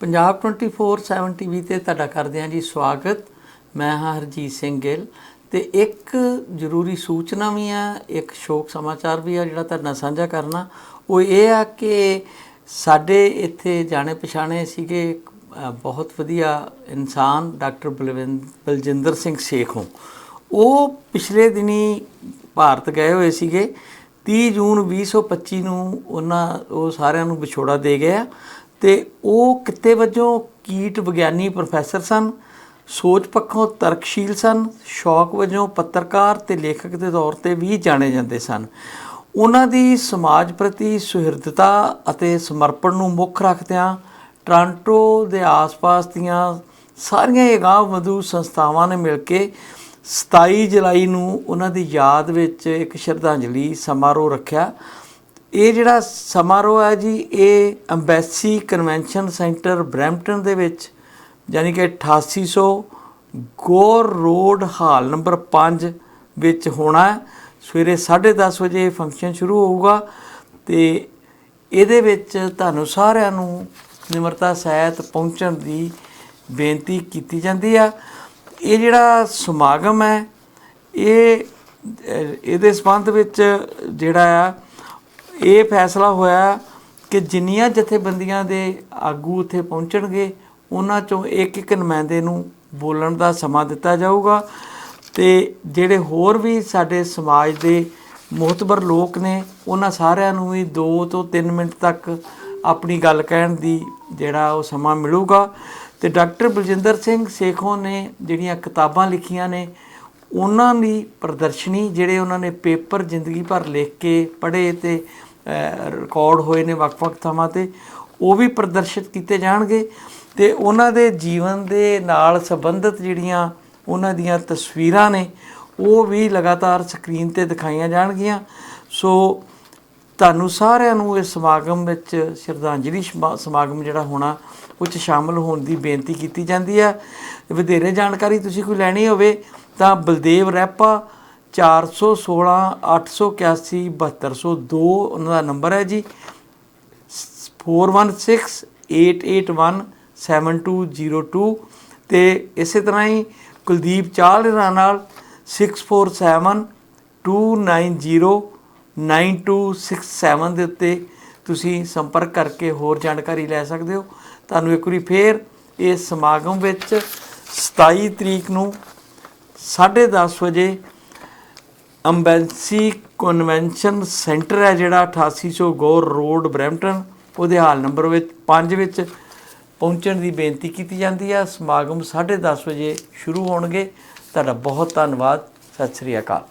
Punjab 24/7 TV ਤੇ ਤੁਹਾਡਾ ਕਰਦੇ ਹਾਂ ਜੀ ਸਵਾਗਤ। ਮੈਂ ਹਾਂ ਹਰਜੀਤ ਸਿੰਘ ਗਿੱਲ ਤੇ ਇੱਕ ਜ਼ਰੂਰੀ ਸੂਚਨਾ ਵੀ ਆ, ਇੱਕ ਸ਼ੋਕ ਸਮਾਚਾਰ ਵੀ ਆ ਜਿਹੜਾ ਤੁਹਾਡਾ ਸਾਂਝਾ ਕਰਨਾ। ਉਹ ਇਹ ਆ ਕਿ ਸਾਡੇ ਇੱਥੇ ਜਾਣੇ ਪਛਾਣੇ ਸੀਗੇ ਬਹੁਤ ਵਧੀਆ ਇਨਸਾਨ ਡਾਕਟਰ ਬਲਵਿੰਦ ਬਲਜਿੰਦਰ ਸਿੰਘ ਸੇਖੋਂ ਉਹ ਪਿਛਲੇ ਦਿਨੀ ਭਾਰਤ ਗਏ ਹੋਏ ਸੀਗੇ। 30 ਜੂਨ 2025 ਨੂੰ ਉਹਨਾਂ, ਉਹ ਸਾਰਿਆਂ ਨੂੰ ਵਿਛੋੜਾ ਦੇ ਗਿਆ ਤੇ ਉਹ ਕਿੱਤੇ ਵਜੋਂ ਕੀਟ ਵਿਗਿਆਨੀ ਪ੍ਰੋਫੈਸਰ ਸਨ, ਸੋਚ ਪੱਖੋਂ ਤਰਕਸ਼ੀਲ ਸਨ, ਸ਼ੌਕ ਵਜੋਂ ਪੱਤਰਕਾਰ ਤੇ ਲੇਖਕ ਦੇ ਤੌਰ ਤੇ ਵੀ ਜਾਣੇ ਜਾਂਦੇ ਸਨ। ਉਹਨਾਂ ਦੀ ਸਮਾਜ ਪ੍ਰਤੀ ਸੁਹਿਰਦਤਾ ਅਤੇ ਸਮਰਪਣ ਨੂੰ ਮੁੱਖ ਰੱਖਦਿਆਂ ਟ੍ਰਾਂਟੋ ਦੇ ਆਸ-ਪਾਸ ਦੀਆਂ ਸਾਰੀਆਂ ਇਹ ਗਾਂਵ ਮਧੂ ਸੰਸਥਾਵਾਂ ਨੇ ਮਿਲ ਕੇ 27 ਜੁਲਾਈ ਨੂੰ ਉਹਨਾਂ ਦੀ ਯਾਦ ਵਿੱਚ ਇੱਕ ਸ਼ਰਧਾਂਜਲੀ ਸਮਾਰੋਹ ਰੱਖਿਆ। ਇਹ ਜਿਹੜਾ ਸਮਾਰੋਹ ਹੈ ਜੀ, ਇਹ ਅੰਬੈਸੀ ਕਨਵੈਨਸ਼ਨ ਸੈਂਟਰ ਬਰੈਂਪਟਨ ਦੇ ਵਿੱਚ, ਯਾਨੀ ਕਿ 8800 ਗੋਰ ਰੋਡ ਹਾਲ ਨੰਬਰ 5 ਵਿੱਚ ਹੋਣਾ ਹੈ। ਸਵੇਰੇ 10:30 ਵਜੇ ਫੰਕਸ਼ਨ ਸ਼ੁਰੂ ਹੋਊਗਾ ਤੇ ਇਹਦੇ ਵਿੱਚ ਤੁਹਾਨੂੰ ਸਾਰਿਆਂ ਨੂੰ ਨਿਮਰਤਾ ਸਹਿਤ ਪਹੁੰਚਣ ਦੀ ਬੇਨਤੀ ਕੀਤੀ ਜਾਂਦੀ ਆ। ਇਹ ਜਿਹੜਾ ਸਮਾਗਮ ਹੈ, ਇਹ ਇਹਦੇ ਸੰਬੰਧ ਵਿੱਚ ਜਿਹੜਾ ਆ ਇਹ ਫੈਸਲਾ ਹੋਇਆ ਕਿ ਜਿੰਨੀਆਂ ਜਥੇਬੰਦੀਆਂ ਦੇ ਆਗੂ ਉੱਥੇ ਪਹੁੰਚਣਗੇ, ਉਹਨਾਂ ਚੋਂ ਇੱਕ ਇੱਕ ਨੁਮਾਇੰਦੇ ਨੂੰ ਬੋਲਣ ਦਾ ਸਮਾਂ ਦਿੱਤਾ ਜਾਊਗਾ ਤੇ ਜਿਹੜੇ ਹੋਰ ਵੀ ਸਾਡੇ ਸਮਾਜ ਦੇ ਮੁਹਤਬਰ ਲੋਕ ਨੇ, ਉਹਨਾਂ ਸਾਰਿਆਂ ਨੂੰ ਵੀ 2 ਤੋਂ 3 ਮਿੰਟ ਤੱਕ ਆਪਣੀ ਗੱਲ ਕਹਿਣ ਦੀ ਜਿਹੜਾ ਉਹ ਸਮਾਂ ਮਿਲੂਗਾ। ਤੇ ਡਾਕਟਰ ਬਲਜਿੰਦਰ ਸਿੰਘ ਸੇਖੋਂ ਨੇ ਜਿਹੜੀਆਂ ਕਿਤਾਬਾਂ ਲਿਖੀਆਂ ਨੇ, ਉਹਨਾਂ ਦੀ ਪ੍ਰਦਰਸ਼ਨੀ ਜਿਹੜੇ ਉਹਨਾਂ ਨੇ ਪੇਪਰ ਜ਼ਿੰਦਗੀ ਭਰ ਲਿਖ ਕੇ ਪੜ੍ਹੇ ਤੇ ਰਿਕਾਰਡ ਹੋਏ ਨੇ ਵੱਖ-ਵੱਖ ਥਾਵਾਂ ਤੇ, ਉਹ ਵੀ ਪ੍ਰਦਰਸ਼ਿਤ ਕੀਤੇ ਜਾਣਗੇ ਤੇ ਉਹਨਾਂ ਦੇ ਜੀਵਨ ਦੇ ਨਾਲ ਸੰਬੰਧਿਤ ਜਿਹੜੀਆਂ ਉਹਨਾਂ ਦੀਆਂ ਤਸਵੀਰਾਂ ਨੇ, ਉਹ ਵੀ ਲਗਾਤਾਰ ਸਕਰੀਨ ਤੇ ਦਿਖਾਈਆਂ ਜਾਣਗੀਆਂ। ਸੋ ਤੁਹਾਨੂੰ ਸਾਰਿਆਂ ਨੂੰ ਇਸ ਸਮਾਗਮ ਵਿੱਚ ਸ਼ਰਧਾਂਜਲੀ ਸਮਾ- ਸਮਾਗਮ ਜਿਹੜਾ ਹੋਣਾ, ਉਹ 'ਚ ਸ਼ਾਮਲ ਹੋਣ ਦੀ ਬੇਨਤੀ ਕੀਤੀ ਜਾਂਦੀ ਹੈ। ਵਧੇਰੇ ਜਾਣਕਾਰੀ ਤੁਸੀਂ ਕੋਈ ਲੈਣੀ ਹੋਵੇ ਤਾਂ ਬਲਦੇਵ ਰੈਪਾ 416 881 7202 ਉਹਨਾਂ ਦਾ ਨੰਬਰ ਹੈ ਜੀ। 4168817202 ਤੇ ਇਸੇ ਤਰ੍ਹਾਂ ਹੀ ਕੁਲਦੀਪ ਚਾਹਲ ਹੋਰਾਂ ਨਾਲ 6472909267 ਦੇ ਉੱਤੇ ਤੁਸੀਂ ਸੰਪਰਕ ਕਰਕੇ ਹੋਰ ਜਾਣਕਾਰੀ ਲੈ ਸਕਦੇ ਹੋ। ਤੁਹਾਨੂੰ ਇੱਕ ਵਾਰੀ ਫੇਰ ਇਸ ਸਮਾਗਮ ਵਿੱਚ 27 ਤਰੀਕ ਨੂੰ 10:30 ਵਜੇ ਅੰਬੈਂਸੀ ਕਨਵੈਨਸ਼ਨ ਸੈਂਟਰ ਹੈ ਜਿਹੜਾ 8800 ਗੌਰ ਰੋਡ, ਬਰੈਂਪਟਨ, ਉਹਦੇ ਹਾਲ ਨੰਬਰ ਵਿੱਚ 5 ਵਿੱਚ ਪਹੁੰਚਣ ਦੀ ਬੇਨਤੀ ਕੀਤੀ ਜਾਂਦੀ ਹੈ। ਸਮਾਗਮ 10:30 ਵਜੇ ਸ਼ੁਰੂ ਹੋਣਗੇ। ਤੁਹਾਡਾ ਬਹੁਤ ਧੰਨਵਾਦ। ਸਤਿ ਸ੍ਰੀ ਅਕਾਲ।